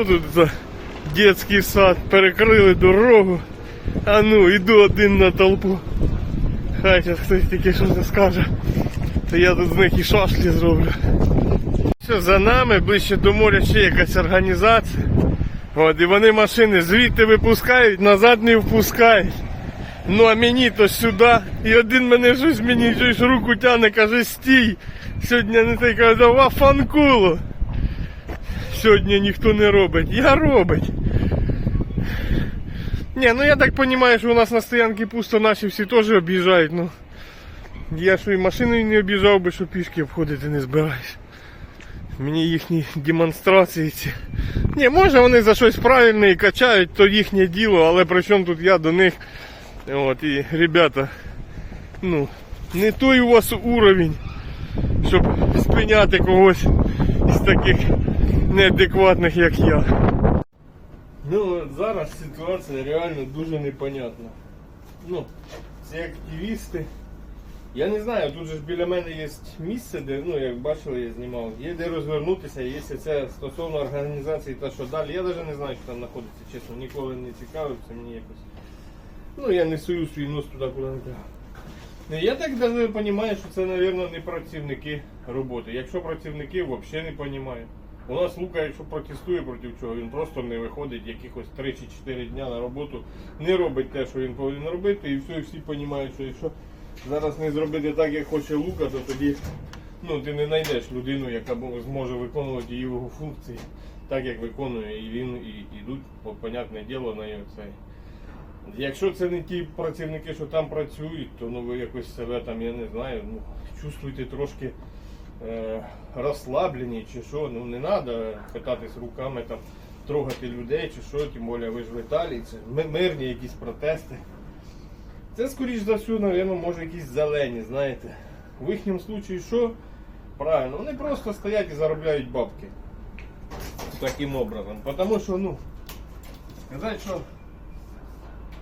Що тут за дитячий сад? Перекрили дорогу. А ну, іду один на толпу. Хай зараз хтось тільки щось скаже. То я тут з них і шашлі зроблю. Все, за нами, ближче до моря ще якась організація. От, і вони машини звідти випускають, назад не впускають. Ну а мені то сюди. І один мене щось мені щось руку тягне, каже, стій. Сьогодні не той каже, давай фанкулу. Сьогодні ніхто не робить. Я робить. Ні, ну я так розумію, що у нас на стоянці пусто наші всі теж об'їжджають. Ну, я що і машиною не об'їжджав би, що пішки обходити не збираюсь. Мені їхні демонстрації ці. Ні, може вони за щось правильне і качають, то їхнє діло, але при чому тут я до них. От, і ребята, ну, не той у вас уровень, щоб спиняти когось із таких неадекватних, як я. Ну, зараз ситуація реально дуже непонятна. Ну, ці активісти. Я не знаю, тут же ж біля мене є місце, де, ну як бачили, я знімав, є де розвернутися, є це стосовно організації та що далі. Я навіть не знаю, що там знаходиться, чесно, ніколи не цікавився, мені якось. Ну я не сую свій нос туди, куди не треба. Ну, Я так навіть розумію, що це, мабуть, не працівники роботи. Якщо працівники, взагалі не розумію. У нас Лука, якщо протестує проти чого, він просто не виходить якихось 3 чи 4 дня на роботу, не робить те, що він повинен робити, і все, всі розуміють, що якщо зараз не зробити так, як хоче Лука, то тоді ну, ти не знайдеш людину, яка зможе виконувати його функції так, як виконує, і він і йдуть, по понятне діло, на його цей. Якщо це не ті працівники, що там працюють, то ну ви якось себе там, я не знаю, ну, чувствуйте трошки розслаблені чи що. Ну не треба питатись руками там, трогати людей чи що, тим більше ви ж в Італії, це ми- мирні якісь протести. Це скоріш за все, мабуть, може якісь зелені, знаєте. В їхньому випадку що? Правильно, вони просто стоять і заробляють бабки. Таким образом. Потому що, ну, сказати, що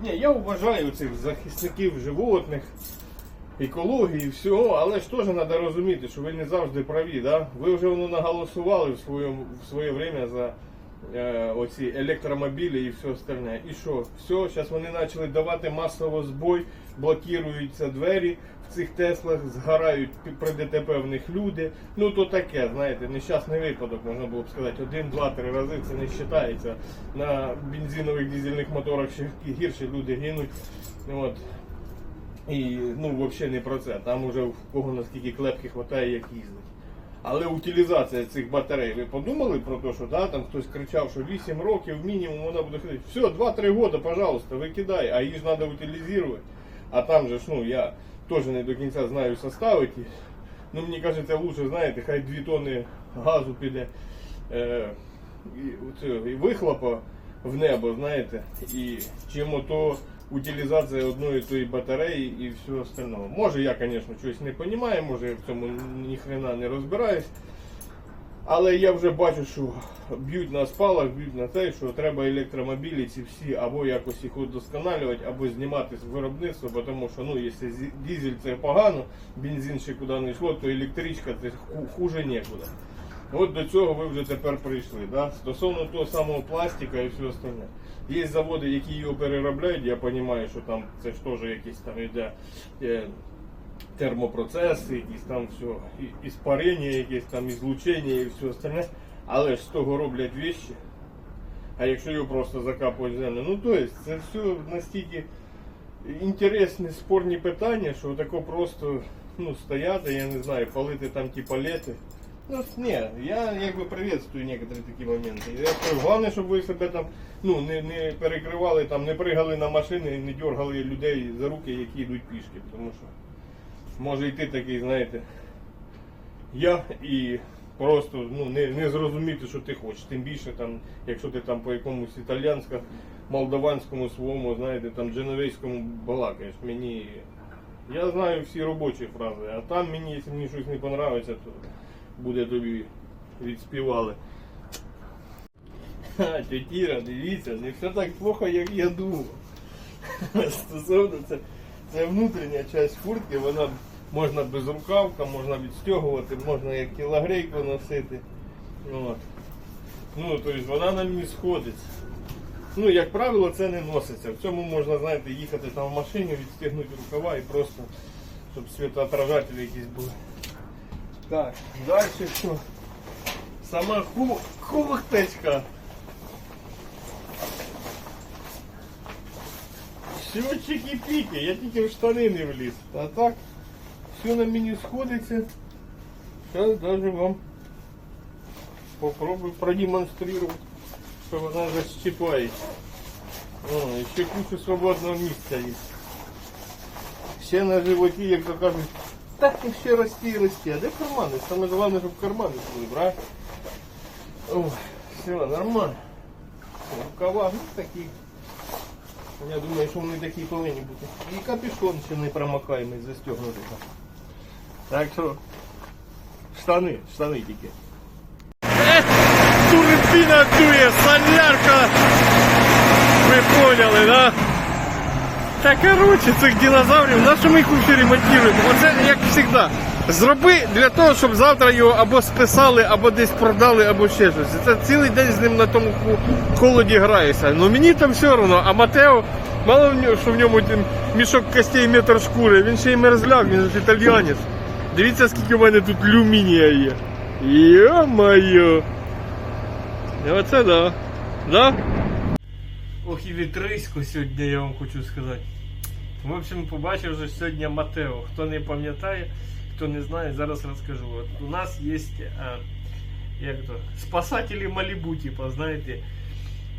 ні, я вважаю цих захисників животних, екології, всього, але ж теж треба розуміти, що ви не завжди праві. Да? Ви вже воно наголосували в своє, в своє время за е, оці електромобілі і все остальне. І що? Все, зараз вони почали давати масово збой, блокуються двері в цих Теслах, згорають при ДТП в них люди. Ну то таке, знаєте, нещасний випадок, можна було б сказати, один, два, три рази це не вважається. На бензинових дизельних моторах ще гірше люди гинуть. От. І ну взагалі не про це. Там уже в кого наскільки клепки хватає, як їздить. Але утилізація цих батарей, ви подумали про те, що да, там хтось кричав, що 8 років мінімум вона буде ходити. Все, 2-3 роки, пожалуйста, викидай, а її ж треба утилізувати. А там же ж, ну я теж не до кінця знаю составити. Ну мені кажеться, лучше, знаєте, хай 2 тонни газу піде е, і, і вихлопа в небо, знаєте, і чим ото утилізація одної тої батареї і все остального. Може я, звісно, щось не розумію, може я в цьому ніхрена не розбираюсь. Але я вже бачу, що б'ють на спалах, б'ють на те, що треба електромобілі ці всі або якось їх удосконалювати, або знімати з виробництва, тому що ну, якщо дизель це погано, бензин ще куди не йшло, то електричка це хуже нікуди. От до цього ви вже тепер прийшли. Да? Стосовно того самого пластика і все остальне. Є заводи, які його переробляють, я розумію, що там це ж теж якісь там йде. е, термопроцеси, якісь там все, іспарення, якесь там ізлучення і все остальне. Але ж з того роблять вещі. А якщо його просто закапують в землю, ну то есть це все настільки інтересні спорні питання, що тако просто ну, стояти, я не знаю, палити там ті палети. Ну, ні, я якби приветствую некоторі такі моменти. Я кажу, головне, щоб ви себе там ну, не, не перекривали, там, не пригали на машини, не дергали людей за руки, які йдуть пішки. Тому що може йти такий, знаєте, я і просто ну, не, не зрозуміти, що ти хочеш. Тим більше, там, якщо ти там по якомусь італіянському, молдаванському своєму, знаєте, там дженовейському балакаєш. Мені. Я знаю всі робочі фрази, а там мені, якщо мені щось не подобається, то буде тобі відспівали. Ха, тетіра, дивіться, не все так плохо, як я думав. Стосовно це, це внутрішня частина куртки, вона можна без рукавка, можна відстягувати, можна як кілогрейку носити. От. Ну, тобто вона нам не сходиться. Ну, як правило, це не носиться. В цьому можна, знаєте, їхати там в машині, відстегнути рукава і просто, щоб світоотражателі якісь були. Так, далі що? Сама ху... хухтечка. Щочики піки, я тільки в штани не вліз. А так, все на мені сходиться. Зараз даже вам попробую продемонстрировать, що вона защіпається. О, ще куча свободного місця є. Ще на животі, як то кажуть, Так і ще рости і рости. А де кармани? Саме головне, щоб кармани були, брат. Ой, все, нормально. Рукава, ну такі. Я думаю, що вони такі повинні бути. І капюшон ще не промокаємий, застегнутий. Так що, штани, штани тільки. Турбіна дує, солярка! Ви поняли, да? Та короче, цих динозаврів, на що ми їх взагалі ремонтуємо? Оце як завжди. Зроби для того, щоб завтра його або списали, або десь продали, або ще щось. Це цілий день з ним на тому холоді граєшся. Ну мені там все одно, а Матео, мало що в ньому мішок костей метр шкури, він ще й мерзляк, він ж італіянець. Дивіться, скільки в мене тут люмінія є. Йо-моє. Оце да. Да? Ох і вітрисько сьогодні, я вам хочу сказати. В общем, побачив вже сьогодні Матео. Хто не пам'ятає, хто не знає, зараз розкажу. От у нас є а, як то, спасателі Малібу, типа, знаєте,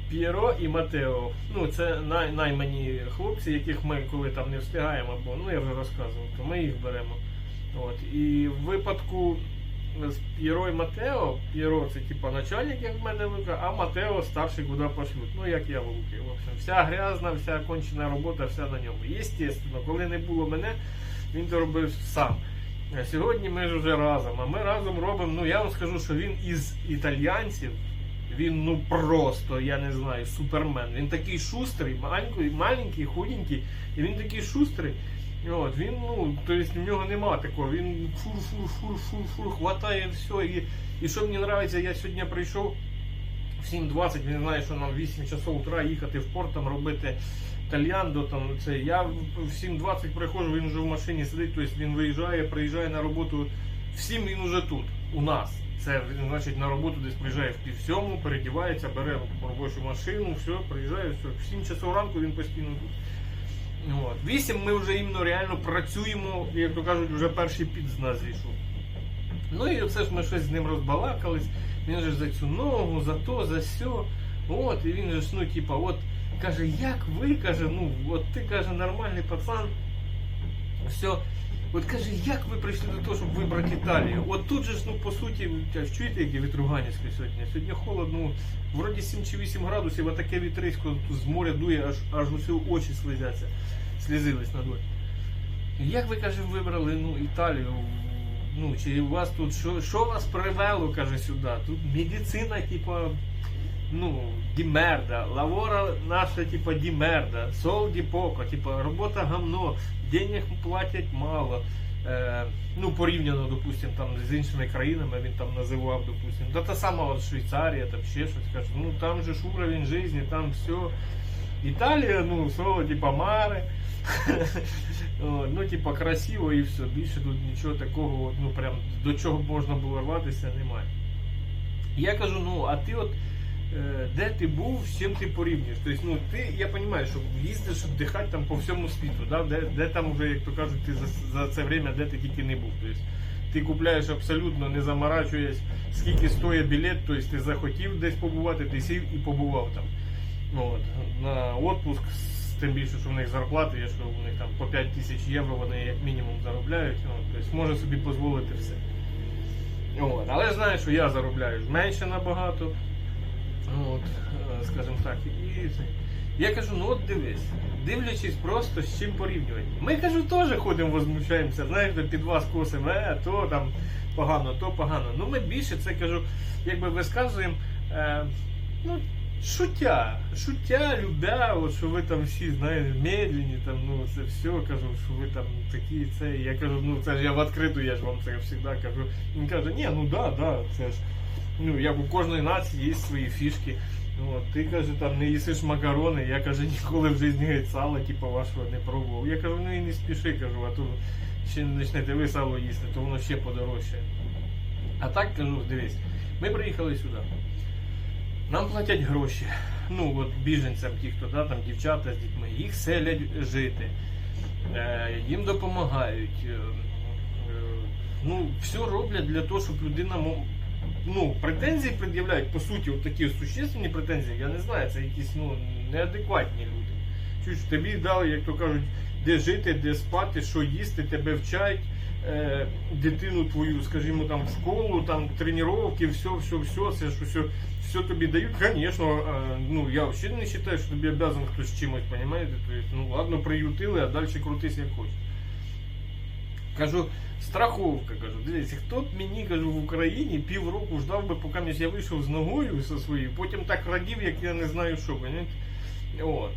П'єро і Матео. Ну, це най, наймані хлопці, яких ми коли там не встигаємо, або ну я вже розказував, то ми їх беремо. От. І в випадку П'єро і Матео, П'єро це типа начальник, як в мене Лука, а Матео старший куди пошлють. Ну як я в Луки. В общем, вся грязна, вся кончена робота, вся на ньому. Єстественно, коли не було мене, він то робив сам. А сьогодні ми ж вже разом. А ми разом робимо. Ну я вам скажу, що він із італіянців. Він ну просто, я не знаю, супермен. Він такий шустрий, маленький, худенький, і він такий шустрий. От, він, ну, тобто в нього нема такого, він фур-фур-фур-фур-фур, хватає все. І, і що мені подобається, я сьогодні прийшов в 7.20, він знає, що нам 8 часов утра їхати в порт, там робити тальяндо, там це. Я в 7.20 приходжу, він вже в машині сидить, тобто він виїжджає, приїжджає на роботу. В 7 він уже тут, у нас. Це значить, на роботу десь приїжджає в пів сьому, передівається, бере робочу машину, все, приїжджає, все. В 7 часов ранку він постійно тут. От. Вісім ми вже іменно реально працюємо, як то кажуть, вже перший під з нас зійшов. Ну і все ж ми щось з ним розбалакались. Він же за цю ногу, за то, за сьо. От, і він же ну, типа, от каже, як ви, каже, ну, от ти каже, нормальний пацан. Все. От каже, як ви прийшли до того, щоб вибрати Італію? От тут же ж, ну по суті, чуєте, яке вітруганівське сьогодні? Сьогодні холодно, вроді 7 чи 8 градусів, а таке вітрисько з моря дує, аж аж усі очі слизяться, слізились на дворі. Як ви каже, вибрали ну, Італію? Ну, чи у вас тут що, що вас привело, каже, сюди? Тут медицина, типа, ну, дімерда, лавора наша, типа, дімерда, сол ді поко, типа, робота гамно, денег платять мало. Е, ну, порівняно, допустим, там з іншими країнами він там називав, допустим. Та та сама от Швейцарія, там ще щось каже, ну там же ж уровень життя, там все. Італія, ну, слово, типа, маре. Ну, типа, красиво і все. Більше тут нічого такого, ну прям до чого можна було рватися, немає. Я кажу, ну, а ти от де ти був, з чим ти порівнюєш? Тобто, ну, ти, я розумію, що їздиш віддихати там по всьому світу, да? де, де там вже, як то кажуть, ти за, за це время, де ти тільки не був. Тобто, ти купляєш абсолютно не заморачуєш, скільки стоїть білет, тобто ти захотів десь побувати, ти сів і побував там. От, на з- тим більше, що в них зарплати є, що у них там по 5 тисяч євро вони як мінімум заробляють. Ну, тобто може собі дозволити все. От. Але знаю, що я заробляю менше набагато. От, е, скажімо так. І я кажу, ну от дивись, дивлячись просто з чим порівнювати. Ми кажу, теж ходимо, возмущаємося, знаєш, під вас косимо, е, то там погано, то погано. Ну ми більше це кажу, якби висказуємо. Е, ну, Шуття, шуття, любя, от що ви там всі, знаєте, медлені, там, ну це все, кажу, що ви там такі, це. Я кажу, ну це ж я в відкриту, я ж вам це завжди кажу. Він каже, ні, ну да, да, це ж Ну, як у кожної нації є свої фішки. От, ти каже, там не їсиш макарони, я каже, ніколи в житті сала, типу, вашого не пробував. Я кажу, ну і не спіши, кажу, а то ще не почнете ви сало їсти, то воно ще подорожчає. А так кажу, дивись, ми приїхали сюди. Нам платять гроші. Ну, от біженцям, ті, хто да, там дівчата з дітьми, їх селять жити, е, їм допомагають. Е, е, ну, все роблять для того, щоб людина ну, претензії пред'являють, по суті, такі существенні претензії, я не знаю, це якісь ну, неадекватні люди. Чуєш, тобі дали, як то кажуть, де жити, де спати, що їсти, тебе вчать, е, дитину твою, скажімо, там в школу, там тренування, все, все, все, це ж все, все тобі дають. Звісно, е, ну я взагалі не вважаю, що тобі обязан хтось чимось, розумієте? Тобто, ну ладно, приютили, а далі крутись як хочеш. Кажу, страховка, кажу, дивіться, хто б мені кажу в Україні півроку ждав би, поки я вийшов з ногою зі своєю, потім так радів, як я не знаю що. От.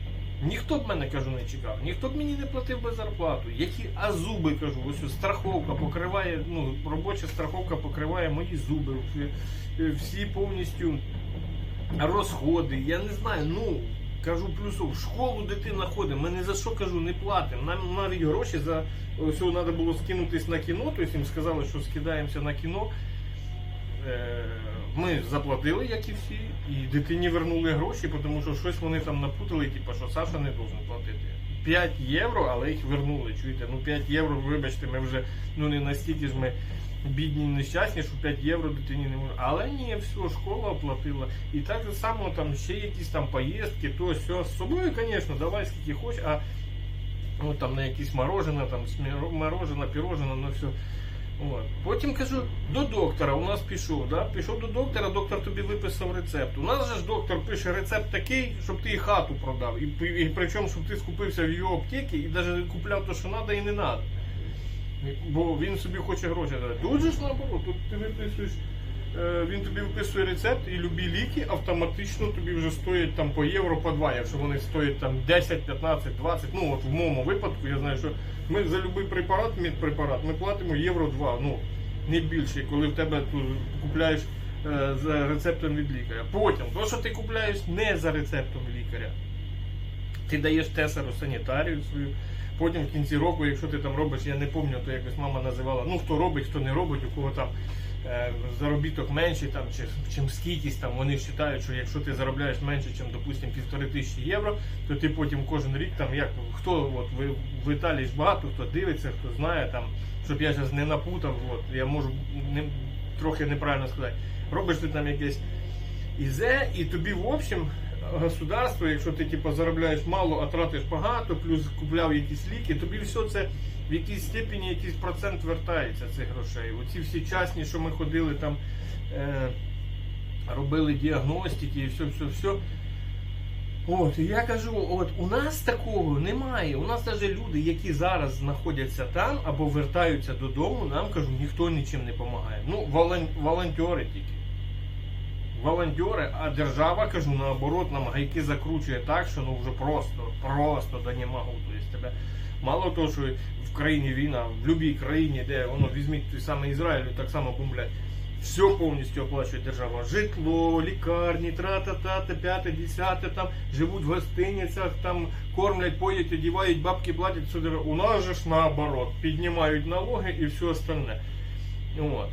Ніхто б мене кажу не чекав, ніхто б мені не платив би зарплату. Які а зуби кажу, ось страховка покриває, ну робоча страховка покриває мої зуби, всі повністю розходи. Я не знаю, ну кажу плюсу, в школу дитина ходить, ми ні за що кажу, не платимо. Нам навіть гроші за ось треба було скинутись на кіно, тобто їм сказали, що скидаємося на кіно. Е, Ми заплатили, як і всі, і дитині вернули гроші, тому що щось вони там напутали, типу, що Саша не должен платити. 5 євро, але їх вернули. Чуєте, ну 5 євро, вибачте, ми вже ну не настільки ж ми бідні нещасні, що 5 євро дитині не можна. Але ні, все, школа оплатила. І так само там ще якісь там поїздки, то все. З собою, звісно, давай скільки хочеш, а ну, там на якісь морожене, там морожене, пірожене, ну все. От. Потім кажу, до доктора у нас пішов, да? пішов до доктора, доктор тобі виписав рецепт. У нас же ж доктор пише рецепт такий, щоб ти і хату продав. І, при- і причому, щоб ти скупився в його аптеці і навіть купляв те, що треба і не треба. Бо він собі хоче гроші дати. Тут же ж наоборот, тут ти виписуєш, е, він тобі виписує рецепт і любі ліки автоматично тобі вже стоять там по євро, по два, якщо вони стоять там 10, 15, 20. Ну от в моєму випадку я знаю, що ми за будь-який препарат, медпрепарат, ми платимо євро 2, ну не більше, коли в тебе тут купляєш е, за рецептом від лікаря. Потім, то, що ти купляєш не за рецептом лікаря, ти даєш тесеру санітарію свою. Потім в кінці року, якщо ти там робиш, я не пам'ятаю, то якось мама називала, ну хто робить, хто не робить, у кого там е, заробіток менший, там, чи, чим скількись, там, вони вважають, що якщо ти заробляєш менше, ніж, допустимо, півтори тисячі євро, то ти потім кожен рік, там, як, хто от, в, в Італії ж багато, хто дивиться, хто знає, там, щоб я зараз не напутав, от, я можу не, трохи неправильно сказати, робиш ти там якесь ізе, і тобі, в общем, государство, якщо ти типу, заробляєш мало, а тратиш багато, плюс купляв якісь ліки, тобі все це в якійсь степені якийсь процент вертається цих грошей. Оці всі частні, що ми ходили там, е, робили діагностики і все, все, все. От, я кажу, от у нас такого немає. У нас навіть люди, які зараз знаходяться там або вертаються додому, нам кажу, ніхто нічим не допомагає. Ну, волонтери тільки волонтери, а держава, кажу, наоборот, нам гайки закручує так, що ну вже просто, просто да не можу. Тобто тебе мало того, що в країні війна, в будь-якій країні, де воно візьміть той самий Ізраїль, так само бомблять. Все повністю оплачує держава. Житло, лікарні, тра-та-та, п'яте, десяте, там живуть в гостиницях, там кормлять, поять, одівають, бабки платять, держава. У нас же ж наоборот, піднімають налоги і все остальне. От.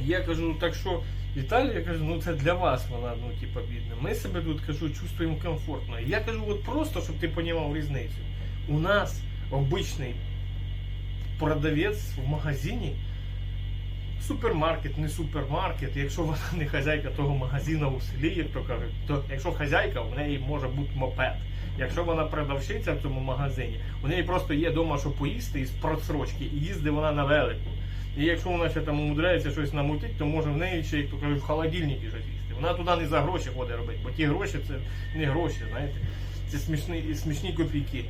Я кажу, ну так що Італія, я кажу, ну це для вас вона, ну, типа, бідна. Ми себе тут кажу, чувствуємо комфортно. Я кажу, от просто, щоб ти розумів різницю. У нас обичний продавець в магазині, супермаркет, не супермаркет, якщо вона не хазяйка того магазину у селі, як то кажуть, то якщо хазяйка, у неї може бути мопед. Якщо вона продавщиця в цьому магазині, у неї просто є вдома, що поїсти із просрочки, і їздить вона на велику. І якщо вона ще там умудряється щось намутити, то може в неї ще, як то кажуть, в холодильнику щось. Вона туди не за гроші ходить робити, бо ті гроші це не гроші, знаєте, це смішні, смішні копійки.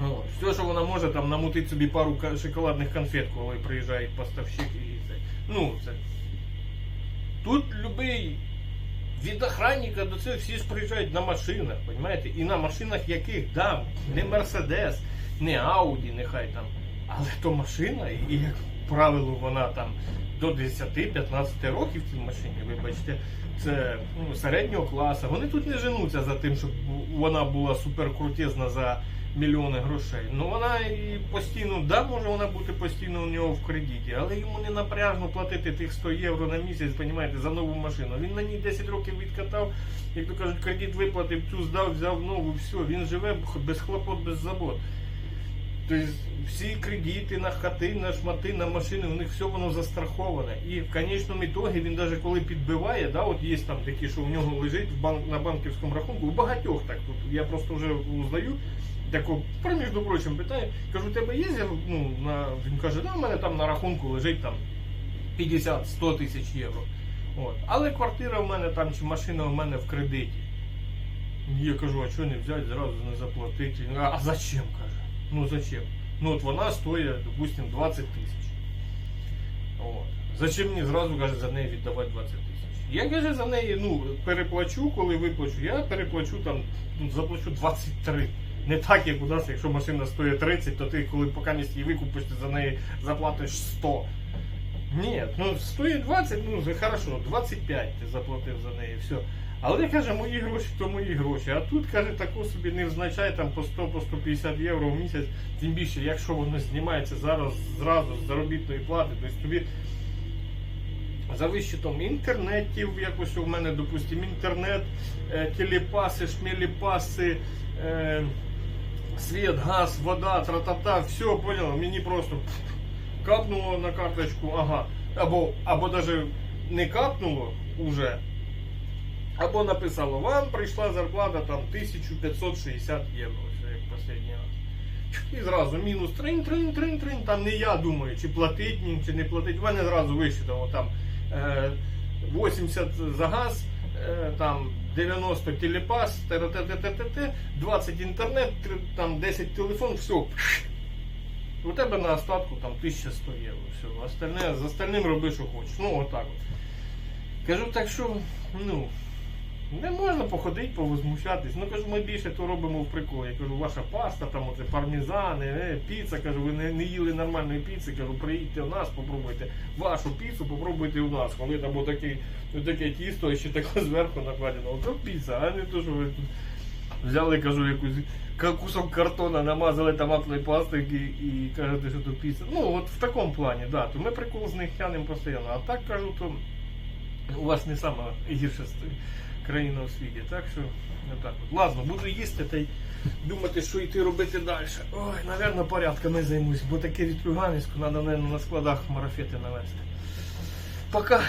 От. Все, що вона може, там намутити собі пару шоколадних конфет, коли приїжджає поставщик і це. Ну, це. Тут любий від охранника до цього всі ж приїжджають на машинах, розумієте? І на машинах яких? Да, не Мерседес, не Ауді, нехай там. Але то машина, і як правило, вона там до 10-15 років в цій машині, вибачте, це ну, середнього класу. Вони тут не женуться за тим, щоб вона була суперкрутезна за мільйони грошей. Ну вона і постійно, да, може вона бути постійно у нього в кредиті, але йому не напряжно платити тих 100 євро на місяць, понімаєте, за нову машину. Він на ній 10 років відкатав, як то кажуть, кредит виплатив, цю здав, взяв нову, все, він живе без хлопот, без забот. Тобто всі кредити на хати, на шмати, на машини, у них все воно застраховане. І в конечному ітогі він навіть коли підбиває, да, от є там такі, що у нього лежить в банк, на банківському рахунку, у багатьох так тут. Я просто вже узнаю. Тако, про між прочим, питаю, кажу, у тебе є? Ну, на... Він каже, да, у мене там на рахунку лежить там 50-100 тисяч євро. От. Але квартира в мене там чи машина в мене в кредиті. Я кажу, а чого не взяти, зразу не заплатити? А, а зачем? каже. Ну зачем? Ну от вона стоїть, допустим, 20 тисяч. От. Зачем мені зразу каже, за неї віддавати 20 тисяч? Я каже, за неї ну, переплачу, коли виплачу, я переплачу там, ну, заплачу 23. Не так, як у нас, якщо машина стоїть 30, то ти, коли поки її викупиш, ти за неї заплатиш 100. Ні, ну стоїть 20, ну хорошо, 25 ти заплатив за неї, все. Але каже, мої гроші, то мої гроші. А тут каже, таку собі не взначай там по 100 по 150 євро в місяць. Тим більше, якщо воно знімається зараз зразу з заробітної плати, тобто тобі за вищитом інтернетів, якось у мене, допустимо, інтернет, е, телепаси, шмелепаси, е, світ, газ, вода, тра-та-та, все, понял, мені просто капнуло на карточку, ага. Або, або даже не капнуло уже, або написало, вам прийшла зарплата там 1560 євро, як останній раз. І зразу мінус трин, трин, трин, трин. Там не я думаю, чи платить їм, чи не платить. В мене зразу висчитало там е, 80 за газ, е, там 90 телепас, т-т-т-т-т, 20 інтернет, там 10 телефон, все. У тебе на остатку там 1100 євро. Все. Остальне, з остальним роби, що хочеш. Ну, отак от. Кажу, так що, ну, не можна походити, повозмущатись. Ну кажу, ми більше то робимо в прикол. Я кажу, ваша паста, там оце пармезани, е, піца, кажу, ви не, не їли нормальної піци, кажу, приїдьте у нас, попробуйте вашу піцу, попробуйте у нас. Коли там отаке, таке тісто, ще таке зверху накладено. Ото піца, а не то, що ви тут взяли, кажу, якусь кусок картона, намазали томатною пастою і, і кажете, що то піца. Ну, от в такому плані, да. То ми прикол з них тянемо постійно. А так кажу, то у вас не сама гірша ст- країна у світі. Так що, отак от. Ладно, буду їсти та й думати, що йти робити далі. Ой, напевно, порядками займусь, бо таке від Луганську треба, мабуть, на складах марафети навести. Пока.